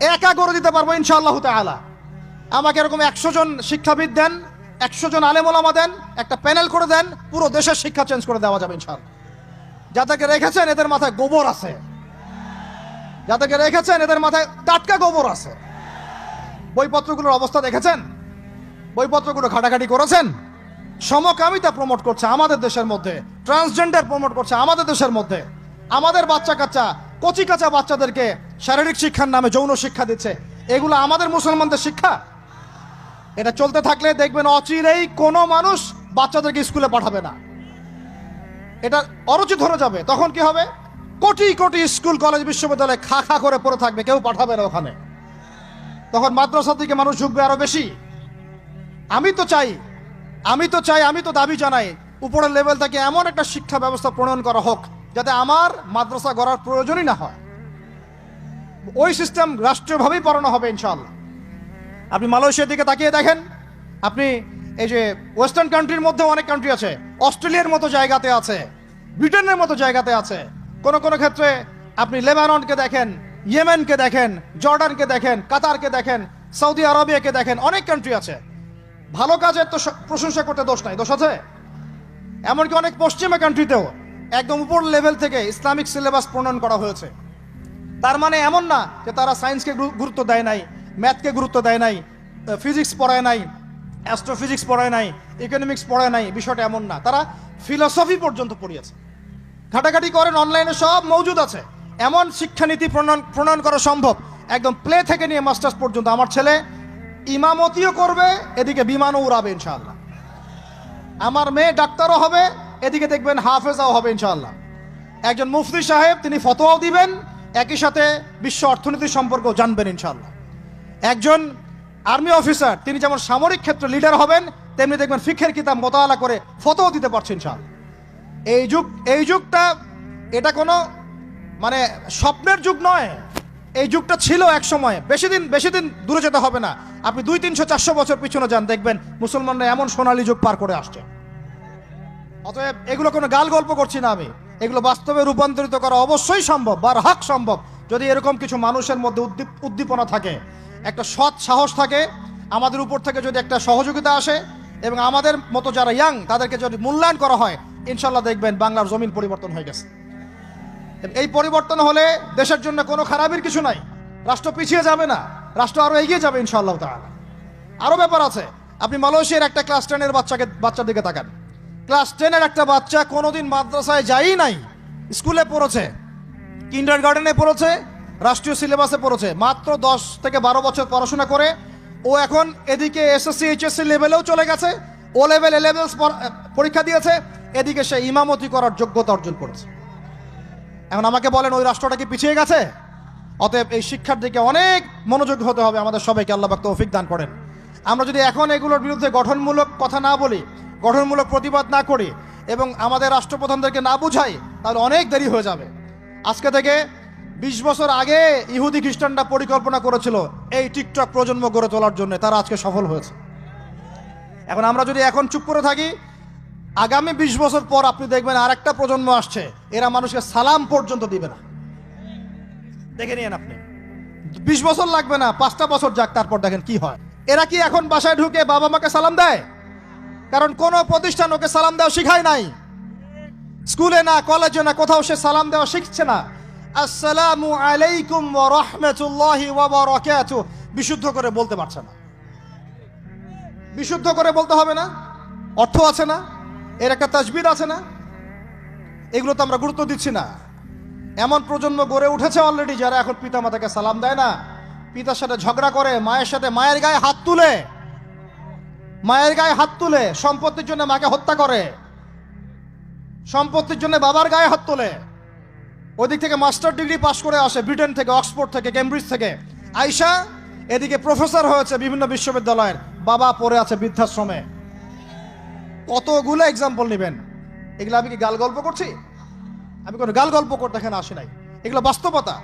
একা করে দিতে পারব ইনশাআল্লাহ তাআলা। আমাকে এরকম একশো জন শিক্ষাবিদ দেন, একশো জন আলেমোলামা দেন, একটা প্যানেল করে দেন, পুরো দেশের শিক্ষা চেঞ্জ করে দেওয়া যাবে ইনশাআল্লাহ। যাদেরকে রেখেছেন, এদের মাথায় গোবর আছে। যাদেরকে রেখেছেন, এদের মাথায় টাটকা গোবর আছে। বইপত্রগুলোর অবস্থা দেখেছেন? বইপত্রগুলো ঘাটাঘাটি করেছেন? সমকামিতা প্রমোট করছে আমাদের দেশের মধ্যে। ট্রান্সজেন্ডার প্রমোট করছে আমাদের দেশের মধ্যে। আমাদের বাচ্চা কাচ্চা কচি কাঁচা বাচ্চাদেরকে শারীরিক শিক্ষার নামে যৌন শিক্ষা দিচ্ছে। এগুলো আমাদের মুসলমানদের শিক্ষা। এটা চলতে থাকলে দেখবেন অচিরেই কোনো মানুষ বাচ্চাদেরকে স্কুলে পাঠাবে না। এটা অরুচি ধরে যাবে। তখন কি হবে? কোটি কোটি স্কুল, কলেজ, বিশ্ববিদ্যালয়ে খা খা করে পড়ে থাকবে, কেউ পাঠাবে না ওখানে। তখন মাদ্রাসা থেকে মানুষ ঝুঁকবে আরও বেশি। আমি তো চাই, আমি তো চাই, আমি তো দাবি জানাই, উপরের লেভেল থেকে এমন একটা শিক্ষা ব্যবস্থা প্রণয়ন করা হোক, যাতে আমার মাদ্রাসা গড়ার প্রয়োজনই না হয়। ওই সিস্টেম রাষ্ট্রীয়ভাবেই পড়ানো হবে ইনশাআল্লাহ। আপনি মালয়েশিয়ার দিকে তাকিয়ে দেখেন, আপনি এই যে ওয়েস্টার্ন কান্ট্রির মধ্যে অনেক কান্ট্রি আছে, অস্ট্রেলিয়ার মতো জায়গাতে আছে, ব্রিটেনের মতো জায়গাতে আছে। কোন কোন ক্ষেত্রে আপনি লেবাননকে দেখেন, ইয়েমেনকে দেখেন, জর্ডানকে দেখেন, কাতারকে দেখেন, সৌদি আরবিয়াকে দেখেন, অনেক কান্ট্রি আছে। ভালো কাজের তো প্রশংসা করতে দোষ নাই, দোষ আছে? এমনকি অনেক পশ্চিমা কান্ট্রিতেও একদম উপর লেভেল থেকে ইসলামিক সিলেবাস প্রণয়ন করা হয়েছে। তার মানে এমন না যে তারা সায়েন্সকে গুরুত্ব দেয় নাই, ম্যাথকে গুরুত্ব দেয় নাই ফিজিক্স পড়ায় নাই, অ্যাস্ট্রোফিজিক্স পড়ায় নাই, ইকোনমিক্স পড়ায় নাই, বিষয়টা এমন না। তারা ফিলসফি পর্যন্ত পড়িয়েছে। ঘাটাঘাটি করেন, অনলাইনে সব মজুদ আছে। এমন শিক্ষানীতি প্রণয়ন প্রণয়ন করা সম্ভব। একদম প্লে থেকে নিয়ে মাস্টার্স পর্যন্ত। আমার ছেলে ইমামতিও করবে, এদিকে বিমানও উড়াবে ইনশাআল্লাহ। আমার মেয়ে ডাক্তারও হবে, এদিকে দেখবেন হাফেজাও হবে ইনশাআল্লাহ। একজন মুফতি সাহেব, তিনি ফতোয়াও দিবেন একই সাথে বিশ্ব অর্থনীতি সম্পর্কেও জানবেন ইনশাল্লাহ একজন আর্মি অফিসার, তিনি যেমন সামরিক ক্ষেত্রে লিডার হবেন, তেমনি দেখবেন ফিখের কিতাব মোতালা করে ফতোও দিতে পারছেন ইনশাআল্লাহ। এই যুগ, এই যুগটা, এটা কোনো মানে স্বপ্নের যুগ নয়। এই যুগটা ছিল এক সময়। বেশি দিন বেশি দিন দূরে যেতে হবে না। আপনি দুই, তিনশো, চারশো বছর পিছনে যান, দেখবেন মুসলমানরা এমন সোনালী যুগ পার করে আসছে। অতএব এগুলো কোনো গাল গল্প করছি না আমি। এগুলো বাস্তবে রূপান্তরিত করা অবশ্যই সম্ভব বার হাক সম্ভব। যদি এরকম কিছু মানুষের মধ্যে উদ্দীপ উদ্দীপনা থাকে, একটা সৎ সাহস থাকে, আমাদের উপর থেকে যদি একটা সহযোগিতা আসে এবং আমাদের মতো যারা ইয়াং তাদেরকে যদি মূল্যায়ন করা হয় ইনশাল্লাহ দেখবেন বাংলার জমিন পরিবর্তন হয়ে গেছে। এই পরিবর্তন হলে দেশের জন্য কোনো খারাপের কিছু নাই। রাষ্ট্র পিছিয়ে যাবে না, রাষ্ট্র আরও এগিয়ে যাবে ইনশাআল্লাহ তাআলা। আরও ব্যাপার আছে, আপনি মালয়েশিয়ার একটা ক্লাস টেনের বাচ্চাকে বাচ্চার দিকে তাকান। ক্লাস টেনের একটা বাচ্চা কোনোদিন মাদ্রাসায় যাই নাই, স্কুলে পড়েছে কিন্ডার গার্ডেনে পড়েছে, রাষ্ট্রীয় সিলেবাসে পড়েছে, মাত্র দশ থেকে বারো বছর পড়াশোনা করে, ও এখন এদিকে এসএসসি এইচএসসি লেভেলেও চলে গেছে ও লেভেল এ লেভেলস পরীক্ষা দিয়েছে, এদিকে সে ইমামতি করার যোগ্যতা অর্জন করেছে। এখন আমাকে বলেন, ওই রাষ্ট্রটা কি পিছিয়ে গেছে? অতএব এই শিক্ষার দিকে অনেক মনোযোগ হতে হবে, আমাদের সবাইকে আল্লাহ তৌফিক দান করেন। আমরা যদি এখন এগুলোর বিরুদ্ধে গঠনমূলক কথা না বলি গঠনমূলক প্রতিবাদ না করি এবং আমাদের রাষ্ট্রপ্রধানদেরকে না বুঝাই, তাহলে অনেক দেরি হয়ে যাবে। আজকে থেকে বিশ বছর আগে ইহুদি খ্রিস্টানরা পরিকল্পনা করেছিল এই টিকটক প্রজন্ম গড়ে তোলার জন্য, তারা আজকে সফল হয়েছে। এখন আমরা যদি এখন চুপ করে থাকি, আগামী বিশ বছর পর আপনি দেখবেন আরেকটা প্রজন্ম আসছে, এরা মানুষকে সালাম পর্যন্ত দিবে না। দেখে নিয়েন আপনি। বিশ বছর লাগবে না, পাঁচটা বছর যাক, তারপর দেখেন কি হয়। এরা কি এখন বাসায় ঢুকে বাবা মাকে সালাম দেয়? কারণ কোন প্রতিষ্ঠান ওকে সালাম দেওয়া শিখায় নাই। স্কুলে না, কলেজে না, কোথাও সে সালাম দেওয়া শিখছে না। আসসালামু আলাইকুম রাহমাতুল্লাহি ওয়া বারাকাতুহু। বিশুদ্ধ করে বলতে পারছে না। বিশুদ্ধ করে বলতে হবে না। অর্থ আছে না। এর একটা তাজবিদ আছে না। এগুলো তো আমরা গুরুত্ব দিচ্ছি না। এমন প্রজন্ম গড়ে উঠেছে অলরেডি যারা এখন পিতা মাতাকে সালাম দেয় না। পিতার সাথে ঝগড়া করে, মায়ের সাথে মায়ের গায়ে হাত তুলে। মায়ের গায়ে হাত তুলে সম্পত্তির জন্য মাকে হত্যা করে। সম্পত্তির জন্য বাবার গায়ে হাত তোলে। ওদিক থেকে মাস্টার ডিগ্রি পাশ করে আসে ব্রিটেন থেকে, অক্সফোর্ড থেকে, কেমব্রিজ থেকে। আইসা এদিকে প্রফেসর হয়েছে বিভিন্ন বিশ্ববিদ্যালয়ের। বাবা পড়ে আছে বৃদ্ধাশ্রমে। কতগুলো এক্সাম্পল নেবেন? এগুলো আমি কি গাল গল্প করছি? আমি কোনো গাল গল্প করতে এখানে আসি নাই। এগুলো বাস্তবতা।